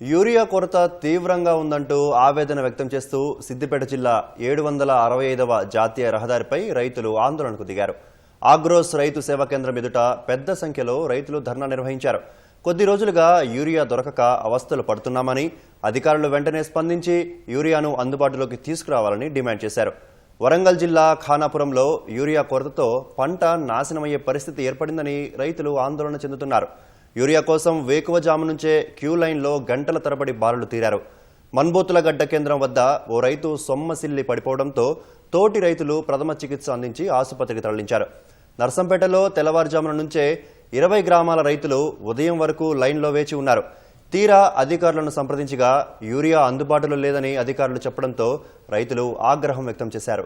Urea కొరత తీవ్రంగా ఉందంటూ ఆవేదన వ్యక్తం చేస్తూ సిద్దిపేట జిల్లా ఏడు వందల అరవై ఐదవ జాతీయ రహదారిపై రైతులు ఆందోళనకు దిగారు. ఆగ్రోస్ రైతు సేవా కేంద్రం ఎదుట పెద్ద సంఖ్యలో రైతులు ధర్నా నిర్వహించారు. కొద్ది రోజులుగా యూరియా దొరకక అవస్థలు పడుతున్నామని అధికారులు వెంటనే స్పందించి యూరియాను అందుబాటులోకి తీసుకురావాలని డిమాండ్ చేశారు. వరంగల్ జిల్లా ఖానాపురంలో యూరియా కొరతతో పంట నాశనమయ్యే పరిస్థితి ఏర్పడిందని రైతులు ఆందోళన చెందుతున్నారు. యూరియా కోసం వేకువజాము నుంచే క్యూ లైన్లో గంటల తరబడి బారులు తీరారు. మన్బోతుల గడ్డ కేంద్రం వద్ద ఓ రైతు సొమ్మసిల్లి పడిపోవడంతో తోటి రైతులు ప్రథమ చికిత్స అందించి ఆసుపత్రికి తరలించారు. నర్సంపేటలో తెల్లవారుజామున నుంచే ఇరవై గ్రామాల రైతులు ఉదయం వరకు లైన్లో వేచి ఉన్నారు. తీరా అధికారులను సంప్రదించగా యూరియా అందుబాటులో లేదని అధికారులు చెప్పడంతో రైతులు ఆగ్రహం వ్యక్తం చేశారు.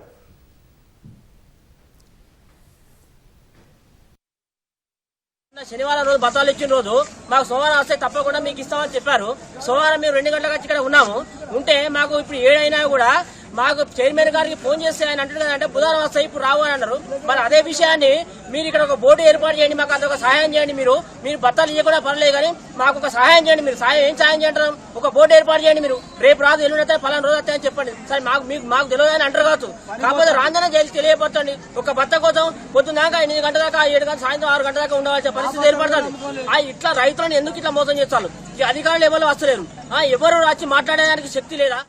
శనివారం రోజు బతాలు ఇచ్చిన రోజు మాకు సోమవారం వస్తే తప్పకుండా మీకు ఇస్తామని చెప్పారు. సోమవారం మేము రెండు గంటలకు ఇక్కడ ఉన్నాము. ఉంటే మాకు ఇప్పుడు ఏడైనా కూడా మాకు చైర్మన్ గారికి ఫోన్ చేస్తే ఆయన అంటారు కదంటే బుధవారం వస్తాయి ఇప్పుడు రావు అని అన్నారు. మరి అదే విషయాన్ని మీరు ఇక్కడ ఒక బోర్డు ఏర్పాటు చేయండి మాకు అదొక సహాయం చేయండి మీరు. మీరు బత్తాలు ఇవ్వకుండా పర్లేదు కానీ మాకు ఒక సహాయం చేయండి మీరు. సహాయం ఏం సహాయం చేయంటారు? ఒక బోర్డు ఏర్పాటు చేయండి మీరు. రేపు రాదు ఎల్లుండి అయితే పలానా రోజు వస్తాయని చెప్పండి. సరే మాకు మీకు మాకు తెలియదు అని అంటారు కావచ్చు. కాకపోతే రాందనే జైలు తెలియపరచండి. ఒక భర్త కోసం పొద్దున్నాక ఎనిమిది గంటల దాకా ఏడు గంటల సాయంత్రం ఆరు గంటల దాకా ఉండవలసిన పరిస్థితి ఏర్పడుతుంది. ఆ ఇట్లా రైతులను ఎందుకు ఇట్లా మోసం చేస్తారు? ఈ అధికారులు ఎవరు వస్తలేరు? ఆ ఎవరు వచ్చి మాట్లాడడానికి శక్తి లేదా?